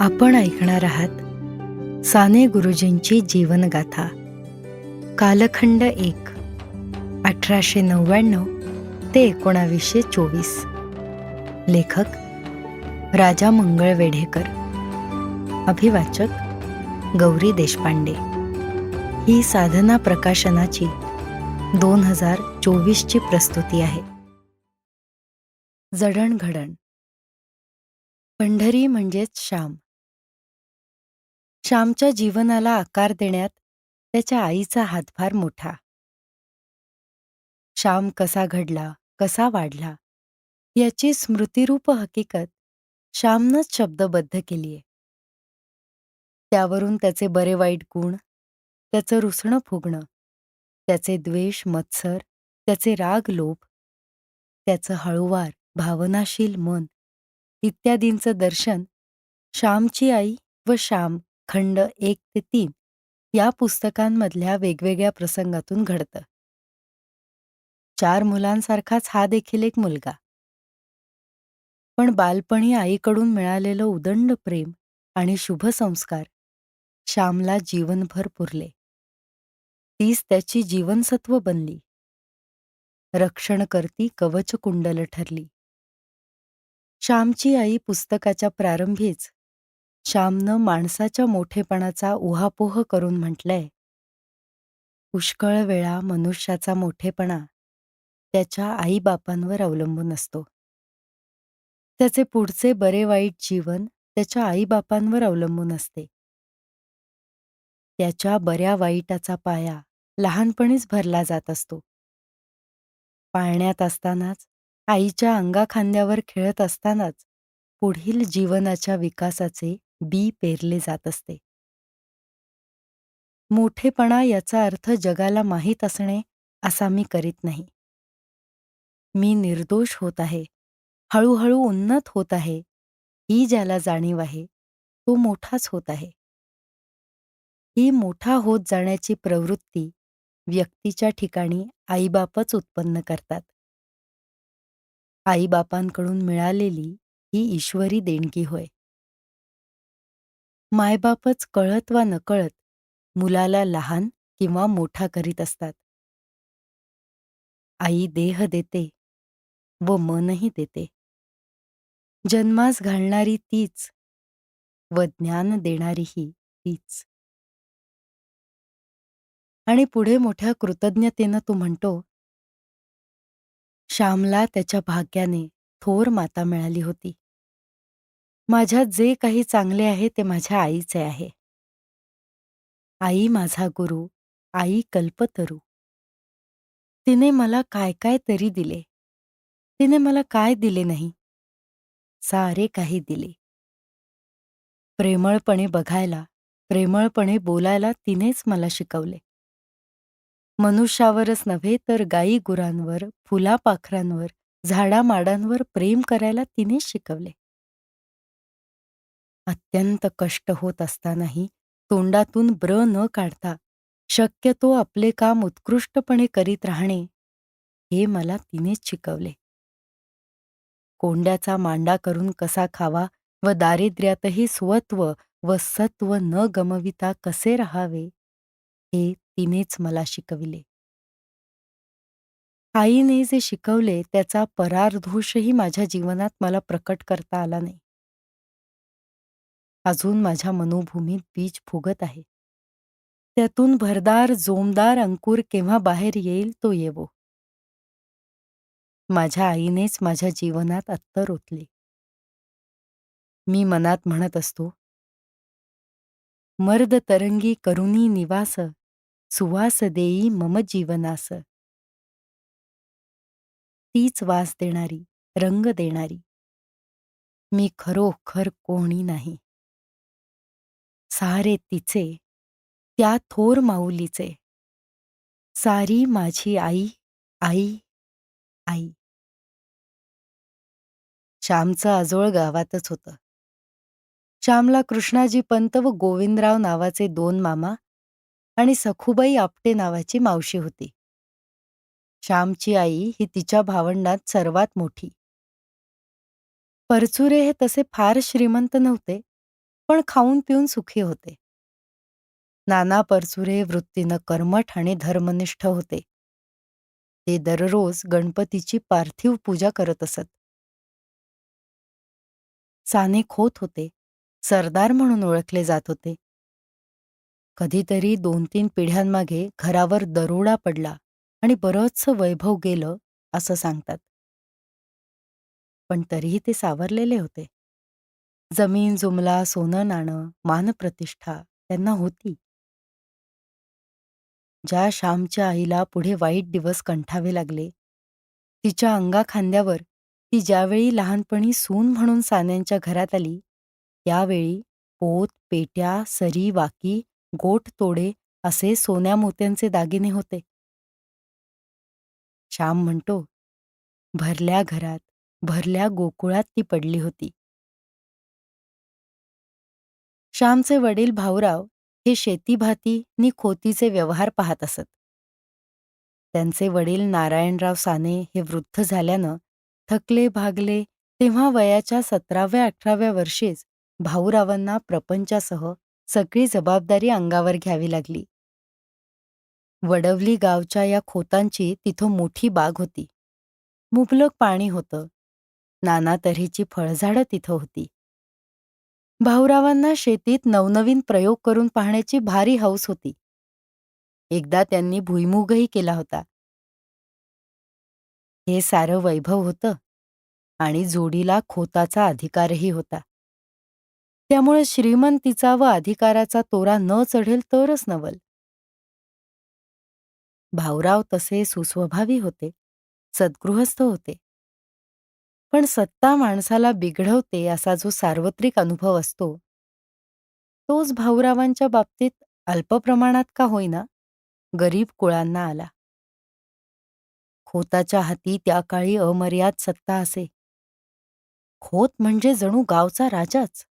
आपण ऐकणार आहात साने गुरुजींची जीवनगाथा कालखंड एक अठराशे नव्याण्णव ते एकोणावीसशे चोवीस. लेखक राजा मंगळ वेढेकर अभिवाचक गौरी देशपांडे. ही साधना प्रकाशनाची दोन हजार चोवीसची प्रस्तुती आहे. जडणघडण. पंढरी म्हणजेच श्याम. श्यामच्या जीवनाला आकार देण्यात त्याच्या आईचा हातभार मोठा. श्याम कसा घडला कसा वाढला याची स्मृतिरूप हकीकत श्यामनंच शब्दबद्ध केलीये. त्यावरून त्याचे बरे वाईट गुण त्याचं रुसणं फुगणं त्याचे द्वेष मत्सर त्याचे राग लोभ त्याचं हळूवार भावनाशील मन इत्यादींचं दर्शन श्यामची आई व श्याम खंड एक ते तीन या पुस्तकांमधल्या वेगवेगळ्या प्रसंगातून घडतं. चार मुलांसारखाच हा देखील एक मुलगा. पण बालपणी आईकडून मिळालेलं उदंड प्रेम आणि शुभ संस्कार श्यामला जीवनभर पुरले. तीच त्याची जीवनसत्व बनली. रक्षणकर्ती कवचकुंडल ठरली. श्यामची आई पुस्तकाच्या प्रारंभीच श्यामनं माणसाच्या मोठेपणाचा उहापोह करून म्हटलंय. पुष्कळ वेळा मनुष्याचा मोठेपणा त्याच्या आईबापांवर अवलंबून असतो. त्याचे पुढचे बरे वाईट जीवन त्याच्या आईबापांवर अवलंबून असते. त्याच्या बऱ्या वाईटाचा पाया लहानपणीच भरला जात असतो. पाळण्यात असतानाच आईच्या अंगाखांद्यावर खेळत असतानाच पुढील जीवनाच्या विकासाचे बी पेरले जात असते. मोठेपणा याचा अर्थ जगाला माहीत असणे असा मी करीत नाही. मी निर्दोष होत आहे. हळूहळू उन्नत होत आहे. ही ज्याला जाणीव आहे तो मोठाच होत आहे. ही मोठा होत जाण्याची प्रवृत्ती व्यक्तीच्या ठिकाणी आईबापच उत्पन्न करतात. आईबापांकडून मिळालेली ही ईश्वरी देणगी होय. मायबापच कळत वा नकळत मुलाला लहान किंवा मोठा करीत असतात. आई देह देते व मनही देते. जन्मास घालणारी तीच व ज्ञान देणारीही तीच. आणि पुढे मोठ्या कृतज्ञतेनं तू म्हणतो श्यामला त्याच्या भाग्याने थोर माता मिळाली होती. माझ्यात जे काही चांगले आहे ते माझ्या आईचे आहे. आई माझा गुरु आई कल्पतरू. तिने मला काय काय तरी दिले. तिने मला काय दिले नाही? सारे काही दिले. प्रेमळपणे बघायला प्रेमळपणे बोलायला तिनेच मला शिकवले. मनुष्यावरच नव्हे तर गाई गुरांवर फुलापाखरांवर झाडामाडांवर प्रेम करायला तिनेच शिकवले. अत्यंत कष्ट होत असतानाही तोंडातून ब्र न काढता शक्यतो आपले काम उत्कृष्टपणे करीत राहणे हे मला तिनेच शिकवले. कोंड्याचा मांडा करून कसा खावा व दारिद्र्यातही स्वत्व व सत्व न गमविता कसे राहावे हे तिनेच मला शिकविले. आईने जे शिकवले त्याचा परारधोषही माझ्या जीवनात मला प्रकट करता आला नाही. अजून माझ्या मनोभूमीत बीज फुगत आहे. त्यातून भरदार जोमदार अंकुर केव्हा बाहेर येईल तो येवो. माझ्या आईनेच माझ्या जीवनात अत्तर ओतले. मी मनात म्हणत असतो मर्द तरंगी करुणी निवास सुवास देई मम जीवनास. तीच वास देणारी रंग देणारी. मी खरोखर कोणी नाही. सारे तिचे त्या थोर माऊलीचे. सारी माझी आई आई आई. श्यामचं आजोळ गावातच होतं. श्यामला कृष्णाजी पंत व गोविंदराव नावाचे दोन मामा आणि सखुबाई आपटे नावाची मावशी होती. श्यामची आई ही तिच्या भावंडात सर्वात मोठी. परचुरे हे तसे फार श्रीमंत नव्हते पण खाऊन पिऊन सुखी होते. नाना परचुरे वृत्तीनं कर्मठ आणि धर्मनिष्ठ होते. ते दररोज गणपतीची पार्थिव पूजा करत असत. साने खोत होते. सरदार म्हणून ओळखले जात होते. कधीतरी दोन तीन पिढ्यांमागे घरावर दरोडा पडला आणि बरंचसं वैभव गेलं असं सांगतात. पण तरीही ते सावरलेले होते. जमीन जुमला सोनं नाणं मानप्रतिष्ठा त्यांना होती. ज्या श्यामच्या आईला पुढे वाईट दिवस कंठावे लागले तिच्या अंगाखांद्यावर ती ज्यावेळी लहानपणी सून म्हणून सान्यांच्या घरात आली त्यावेळी पोत पेट्या सरी वाकी गोट तोडे असे सोन्या मोत्यांचे दागिने होते. श्याम म्हणतो भरल्या घरात भरल्या गोकुळात ती पडली होती. श्यामचे वडील भाऊराव हे शेतीभाती नि खोतीचे व्यवहार पाहत असत. त्यांचे वडील नारायणराव साने हे वृद्ध झाल्यानं थकले भागले तेव्हा वयाच्या सतराव्या अठराव्या वर्षीच भाऊरावांना प्रपंचासह सगळी जबाबदारी अंगावर घ्यावी लागली. वडवली गावच्या या खोतांची तिथं मोठी बाग होती. मुबलक पाणी होतं. नाना तऱ्हेची फळझाडं तिथं होती. भाऊरावांना शेतीत नवनवीन प्रयोग करून पाहण्याची भारी हौस होती. एकदा त्यांनी भुईमुगही केला होता. हे सारं वैभव होतं आणि जोडीला खोताचा अधिकारही होता. त्यामुळे श्रीमंतीचा व अधिकाराचा तोरा न चढेल तरच नवल. भाऊराव तसे सुस्वभावी होते सद्गृहस्थ होते. पण सत्ता माणसाला बिघडवते असा जो सार्वत्रिक अनुभव असतो. तोच भाऊरावांच्या बाबतीत अल्प प्रमाणात का होईना? गरीब कुळांना आला. खोताच्या हाती त्या काळी अमर्याद सत्ता असे. खोत म्हणजे जणू गावचा राजाच.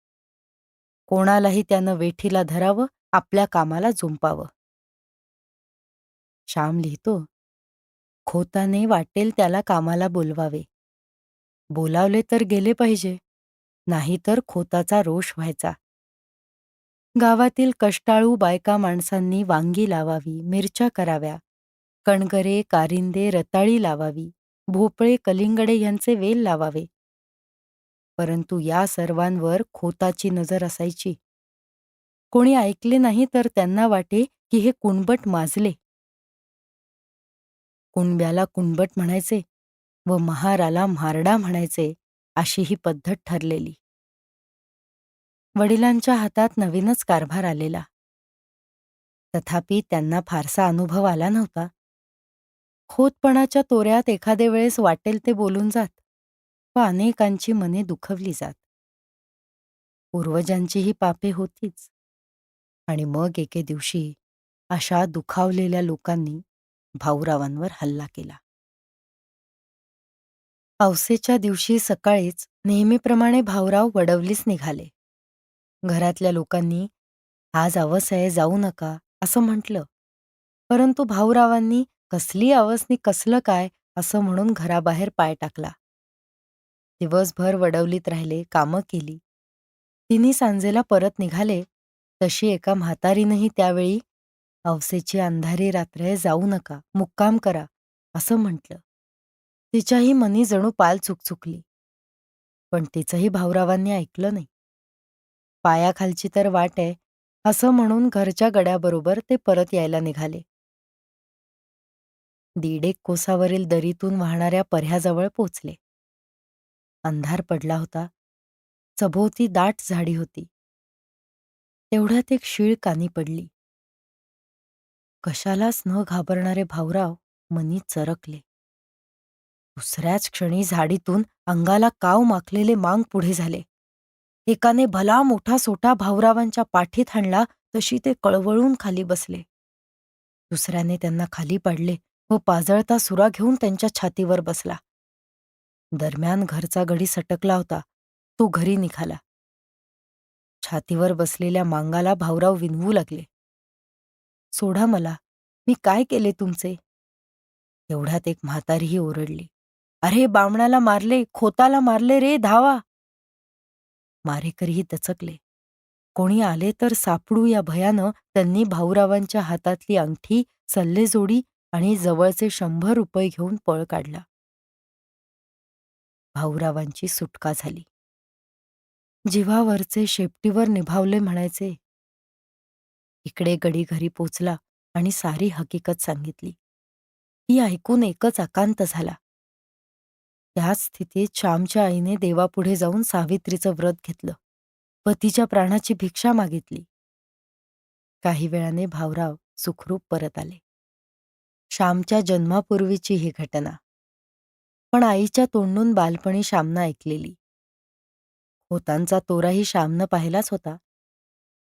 कोणालाही त्यानं वेठीला धरावं आपल्या कामाला जुंपावं. श्याम लिहितो खोताने वाटेल त्याला कामाला बोलवावे. बोलावले तर गेले पाहिजे. नाहीतर खोताचा रोष व्हायचा. गावातील कष्टाळू बायका माणसांनी वांगी लावावी मिरच्या कराव्या. कणगरे कारिंदे रताळी लावावी. भोपळे कलिंगडे यांचे वेल लावावे. परंतु या सर्वांवर खोताची नजर असायची. कोणी ऐकले नाही तर त्यांना वाटे की हे कुणबट माजले. कुणब्याला कुणबट म्हणायचे. व महाराला म्हारडा म्हणायचे अशी ही पद्धत ठरलेली. वडिलांच्या हातात नवीनच कारभार आलेला. तथापि त्यांना फारसा अनुभव आला नव्हता. खोतपणाच्या तोऱ्यात एखादे वेळेस वाटेल ते बोलून जात व अनेकांची मने दुखवली जात. पूर्वजांचीही पापे होतीच. आणि मग एके दिवशी अशा दुखावलेल्या लोकांनी भाऊरावांवर हल्ला केला. पावसेच्या दिवशी सकाळीच नेहमीप्रमाणे भाऊराव वडवलीच निघाले. घरातल्या लोकांनी आज अवसय जाऊ नका असं म्हटलं. परंतु भाऊरावांनी कसली आवसनी कसलं काय? असं म्हणून घराबाहेर पाय टाकला. दिवसभर वडवलीत राहिले कामं केली. तिन्ही सांजेला परत निघाले. तशी एका म्हातारीनंही त्यावेळी अवसेची अंधारी रात्र जाऊ नका मुक्काम करा असं म्हटलं. तिच्याही मनी जणू पाल चुकचुकली. पण तिचंही भाऊरावांनी ऐकलं नाही. पायाखालची तर वाट आहे असं म्हणून घरच्या गड्याबरोबर ते परत यायला निघाले. दीडेक कोसावरील दरीतून वाहणाऱ्या पर्ह्याजवळ पोचले. अंधार पडला होता. चभोवती दाट झाडी होती. तेवढ्यात एक शीळ कानी पडली. कशालाच न घाबरणारे भाऊराव मनी चरकले. दुसऱ्याच क्षणी झाडीतून अंगाला काव माखलेले मांग पुढे झाले. एकाने भला मोठा सोटा भाऊरावांच्या पाठीत हाणला तशी ते कळवळून खाली बसले. दुसऱ्याने त्यांना खाली पाडले व पाजळता सुरा घेऊन त्यांच्या छातीवर बसला. दरम्यान घरचा गडी सटकला होता. तो घरी निघाला. छातीवर बसलेल्या मांगाला भाऊराव विनवू लागले. सोडा मला. मी काय केले तुमचे? एवढ्यात एक म्हातारीही ओरडली. अरे बामणाला मारले खोताला मारले रे धावा. मारेकरीही दचकले. कोणी आले तर सापडू या भयानं त्यांनी भाऊरावांच्या हातातली अंगठी सल्लेजोडी आणि जवळचे शंभर रुपये घेऊन पळ काढला. भाऊरावांची सुटका झाली. जीवावरचे शेपटीवर निभावले म्हणायचे. इकडे गडी घरी पोचला आणि सारी हकीकत सांगितली. ही ऐकून एकच आकांत झाला. ह्या स्थितीत श्यामच्या आईने देवापुढे जाऊन सावित्रीचं व्रत घेतलं. पतीच्या प्राणाची भिक्षा मागितली. काही वेळाने भाऊराव सुखरूप परत आले. श्यामच्या जन्मापूर्वीची ही घटना. पण आईच्या तोंडून बालपणी श्यामनं ऐकलेली. होतांचा तोराही श्यामनं पाहिलाच होता.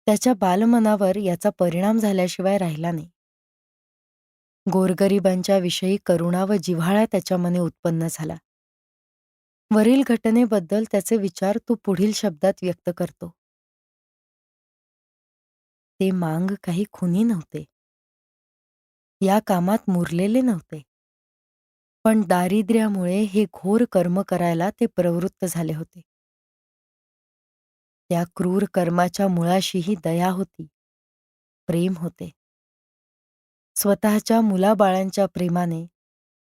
त्याच्या बालमनावर याचा परिणाम झाल्याशिवाय राहिला नाही. गोरगरिबांच्या विषयी करुणा व जिव्हाळा त्याच्या मने उत्पन्न झाला. वरील घटनेबद्दल त्याचे विचार तो पुढील शब्दात व्यक्त करतो. ते मांग काही खुनी नव्हते. या कामात मुरलेले नव्हते. पण दारिद्र्यामुळे हे घोर कर्म करायला ते प्रवृत्त झाले होते. त्या क्रूर कर्माच्या मुळाशीही दया होती. प्रेम होते. स्वतःच्या मुलाबाळांच्या प्रेमाने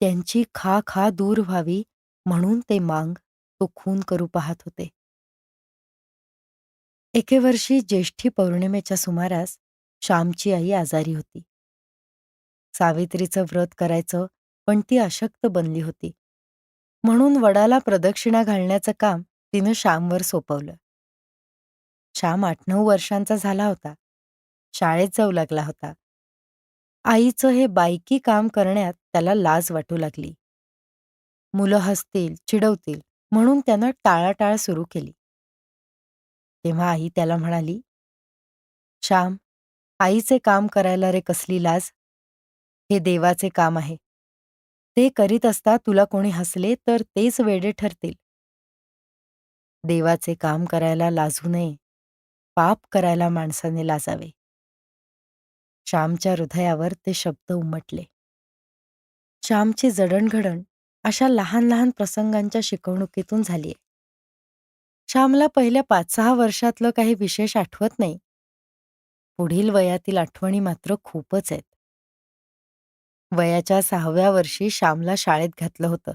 त्यांची खा खा दूर व्हावी म्हणून ते मांग तो खून करू पाहत होते. एके वर्षी ज्येष्ठी पौर्णिमेच्या सुमारास श्यामची आई आजारी होती. सावित्रीचं व्रत करायचं पण ती अशक्त बनली होती. म्हणून वडाला प्रदक्षिणा घालण्याचं काम तिनं श्यामवर सोपवलं. श्याम आठ नऊ वर्षांचा झाला होता. शाळेत जाऊ लागला होता. आईचं हे बायकी काम करण्यात त्याला लाज वाटू लागली. मुलं हसतील चिडवतील म्हणून त्यानं टाळाटाळ सुरू केली. तेव्हा आई त्याला म्हणाली श्याम आईचे काम करायला रे कसली लाज? हे देवाचे काम आहे. ते करीत असता तुला कोणी हसले तर तेच वेडे ठरतील. देवाचे काम करायला लाजू नये. पाप करायला माणसाने लाजावे. श्यामच्या हृदयावर ते शब्द उमटले. श्यामची जडणघडण अशा लहान लहान प्रसंगांच्या शिकवणुकीतून झालीये. श्यामला पहिल्या पाच सहा वर्षातलं काही विशेष आठवत नाही. पुढील वयातील आठवणी मात्र खूपच आहेत. वयाच्या सहाव्या वर्षी श्यामला शाळेत घातलं होतं.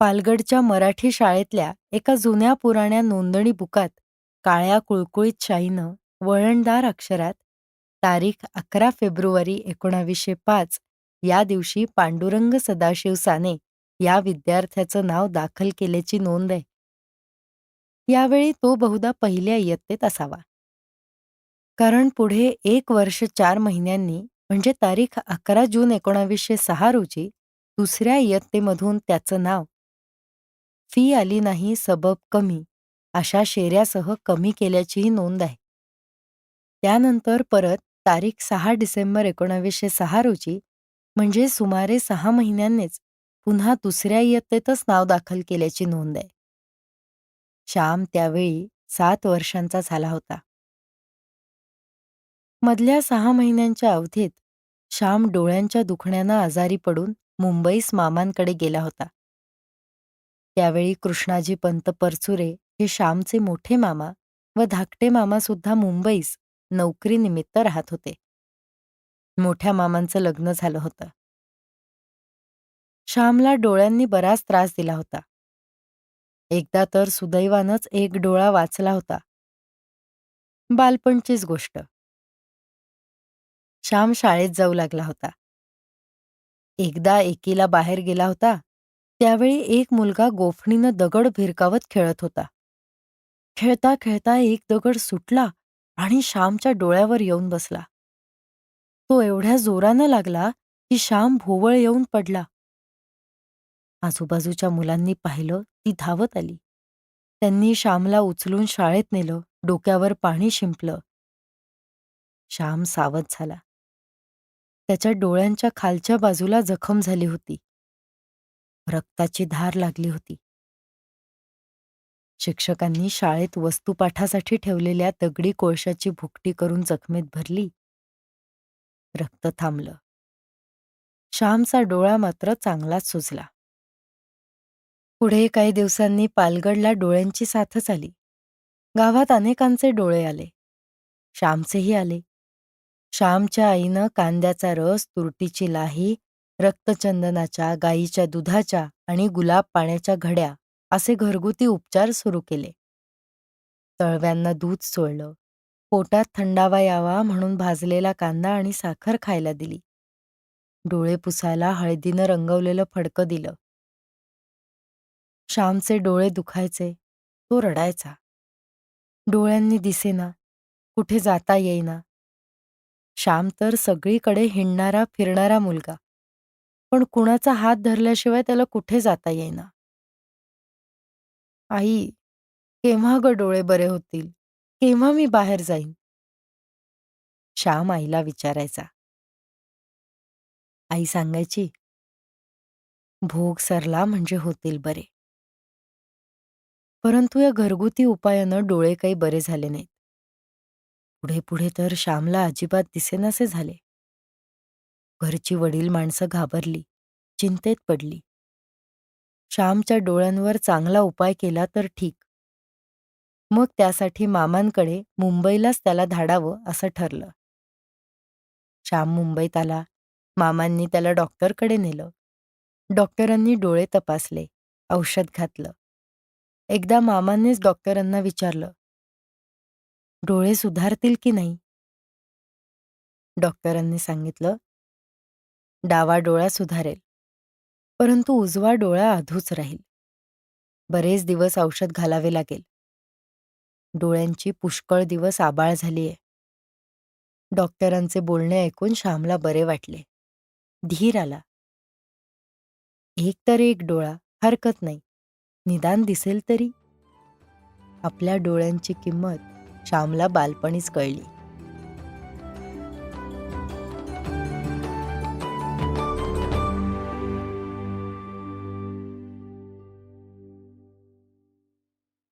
पालगडच्या मराठी शाळेतल्या एका जुन्या पुराण्या नोंदणी बुकात काळ्या कुळकुळीत शाईनं वळणदार अक्षरात तारीख अकरा फेब्रुवारी एकोणावीसशे पाच या दिवशी पांडुरंग सदाशिव साने या विद्यार्थ्याचं नाव दाखल केल्याची नोंद आहे. यावेळी तो बहुधा पहिल्या इयत्तेत असावा. कारण पुढे एक वर्ष चार महिन्यांनी म्हणजे तारीख अकरा जून एकोणावीसशे सहा रोजी दुसऱ्या इयत्तेमधून त्याचं नाव फी आली नाही सबब कमी अशा शेऱ्यासह कमी केल्याचीही नोंद आहे. त्यानंतर परत तारीख सहा डिसेंबर एकोणावीसशे सहा रोजी म्हणजे सुमारे सहा महिन्यांनीच पुन्हा दुसऱ्या इयत्तेतच नाव दाखल केल्याची नोंद आहे. श्याम त्यावेळी सात वर्षांचा झाला होता. मधल्या सहा महिन्यांच्या अवधीत श्याम डोळ्यांच्या दुखण्यानं आजारी पडून मुंबईस मामांकडे गेला होता. त्यावेळी कृष्णाजी पंत परचुरे हे श्यामचे मोठे मामा व धाकटे मामा सुद्धा मुंबईस नोकरीनिमित्त राहत होते. मोठ्या मामांचं लग्न झालं होतं. श्यामला डोळ्यांनी बराच त्रास दिला होता. एकदा तर सुदैवानच एक डोळा वाचला होता. बालपणचीच गोष्ट. श्याम शाळेत जाऊ लागला होता. एकदा एकीला बाहेर गेला होता. त्यावेळी एक मुलगा गोफणीनं दगड भिरकावत खेळत होता. खेळता खेळता एक दगड सुटला आणि श्यामच्या डोळ्यावर येऊन बसला. तो एवढ्या जोरानं लागला की श्याम भोवळ येऊन पडला. आजूबाजूच्या मुलांनी पाहिलं ती धावत आली. त्यांनी श्यामला उचलून शाळेत नेलं डोक्यावर पाणी शिंपलं. श्याम सावध झाला. त्याच्या डोळ्यांच्या खालच्या बाजूला जखम झाली होती. रक्ताची धार लागली होती. शिक्षकांनी शाळेत वस्तुपाठासाठी ठेवलेल्या दगडी कोळशाची भुकटी करून जखमेत भरली. रक्त थांबलं. श्यामचा डोळा मात्र चांगलाच सुजला. पुढे काही दिवसांनी पालगडला डोळ्यांची साथच आली. गावात अनेकांचे डोळे आले. श्यामचेही आले. श्यामच्या आईनं कांद्याचा रस तुरटीची लाही रक्तचंदनाच्या गाईच्या दुधाच्या आणि गुलाब पाण्याच्या घड्या असे घरगुती उपचार सुरू केले. तळव्यांना दूध सोडलं. पोटात थंडावा यावा म्हणून भाजलेला कांदा आणि साखर खायला दिली. डोळे पुसायला हळदीनं रंगवलेलं फडकं दिलं. श्यामचे डोळे दुखायचे. तो रडायचा. डोळ्यांनी दिसेना. कुठे जाता येईना. श्याम तर सगळीकडे हिंडणारा फिरणारा मुलगा. पण कुणाचा हात धरल्याशिवाय त्याला कुठे जाता येईना. आई केव्हा ग डोळे बरे होतील? केव्हा मी बाहेर जाईन? श्याम आईला विचारायचा. आई सांगायची भोग सरला म्हणजे होतील बरे. परंतु या घरगुती उपायानं डोळे काही बरे झाले नाहीत. पुढे पुढे तर श्यामला अजिबात दिसेनासे झाले. घरची वडील माणसं घाबरली चिंतेत पडली. श्यामच्या डोळ्यांवर चांगला उपाय केला तर ठीक. मग त्यासाठी मामांकडे मुंबईलाच त्याला धाडावं असं ठरलं. श्याम मुंबईत आला. मामांनी त्याला डॉक्टरकडे नेलं. डॉक्टरांनी डोळे तपासले औषध घातलं. एकदा मामांनीच डॉक्टरांना विचारलं डोळे सुधारतील की नाही? डॉक्टरांनी सांगितलं डावा डोळा सुधारेल परंतु उजवा डोळा अधूच राहील. बरेच दिवस औषध घालावे लागेल. डोळ्यांची पुष्कळ दिवस आबाळ झालीये. डॉक्टरांचे बोलणे ऐकून श्यामला बरे वाटले. धीर आला. एक तर एक डोळा हरकत नाही. निदान दिसेल तरी? आपल्या डोळ्यांची किंमत श्यामला बालपणीच कळली.